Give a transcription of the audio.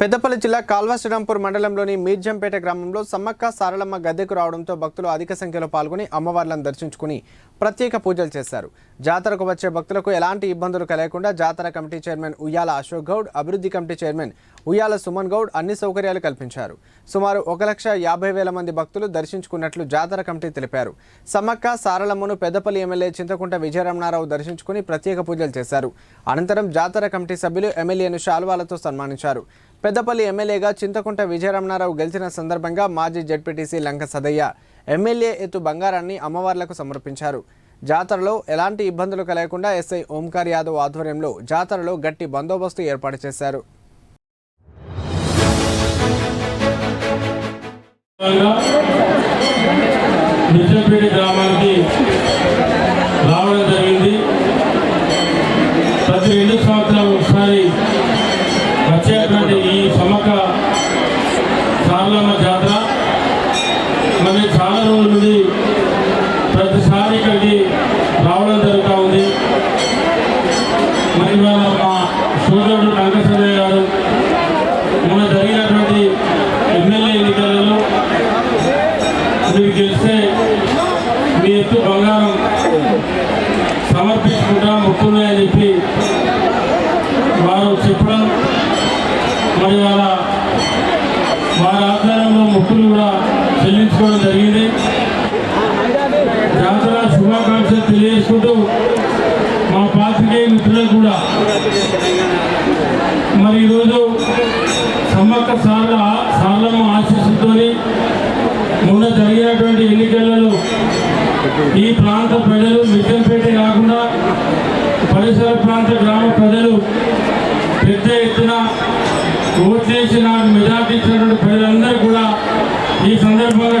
పెద్దపల్లి జిల్లా కాల్వశ్రీరాంపూర్ మండలంలోని మీర్జంపేట గ్రామంలో సమ్మక్క సారలమ్మ గద్దెకు రావడంతో భక్తులు అధిక సంఖ్యలో పాల్గొని అమ్మవార్లను దర్శించుకుని ప్రత్యేక పూజలు చేశారు. జాతరకు వచ్చే భక్తులకు ఎలాంటి ఇబ్బందులు కలగకుండా జాతర కమిటీ చైర్మన్ ఉయ్యాల అశోక్ గౌడ్ అభివృద్ధి కమిటీ చైర్మన్ ఉయ్యాల సుమన్ గౌడ్ అన్ని సౌకర్యాలు కల్పించారు. సుమారు ఒక లక్ష యాభై వేల మంది భక్తులు దర్శించుకున్నట్లు జాతర కమిటీ తెలిపారు. సమ్మక్క సారలమ్మను పెద్దపల్లి ఎమ్మెల్యే చింతకుంట విజయరమణారావు దర్శించుకుని ప్రత్యేక పూజలు చేశారు. అనంతరం జాతర కమిటీ సభ్యులు ఎమ్మెల్యేను శాల్వాలతో సన్మానించారు. పెద్దపల్లి ఎమ్మెల్యేగా చింతకుంట విజయరమణారావు గెలిచిన సందర్భంగా మాజీ జడ్పీటీసీ లంక సదయ్య ఎమ్మెల్యే ఎత్తు బంగారాన్ని అమ్మవార్లకు సమర్పించారు. జాతరలో ఎలాంటి ఇబ్బందులు కలగకుండా ఎస్ఐ ఓంకార్ యాదవ్ ఆధ్వర్యంలో జాతరలో గట్టి బందోబస్తు ఏర్పాటు చేశారు. నిజంపేట గ్రామానికి రావడం జరిగింది ప్రతి రెండు సంవత్సరాలు ఒకసారి వచ్చేటువంటి ఈ సమక సారలమ్మ జాతర మరి చాలా రోజుల నుండి ప్రతిసారి ఇక్కడికి రావడం జరుగుతూ ఉంది. మరి ఇవాళ మా సోదరుడు రంగసరయ్య గారు మొన్న జరిగినటువంటి ఎమ్మెల్యే ఎన్నికలలో మీరు గెలిస్తే మీ ఎత్తు బంగారం సమర్పించుకుంటా మొక్కున్నాయని చెప్పి వారు చెప్పడం మరి వాళ్ళ వారి ఆధ్వర్యంలో మొక్కులు కూడా చెల్లించుకోవడం జరిగింది. జాతర శుభాకాంక్షలు తెలియజేసుకుంటూ మా పాత్రికేయ మిత్రులకు కూడా మరి ఈరోజు సమ్మక్క సార్ల సార్లమ్మ ఆశీస్సుతోని మొన్న జరిగినటువంటి ఎన్నికలలో ఈ ప్రాంత ప్రజలు మిద్దెంపేట కాకుండా పరిసర ప్రాంత గ్రామ ప్రజలు పెద్ద ఎత్తున ఓట్లేసి చేసిన మెజార్టీ ఇచ్చినటువంటి ప్రజలందరూ కూడా ఈ సందర్భంగా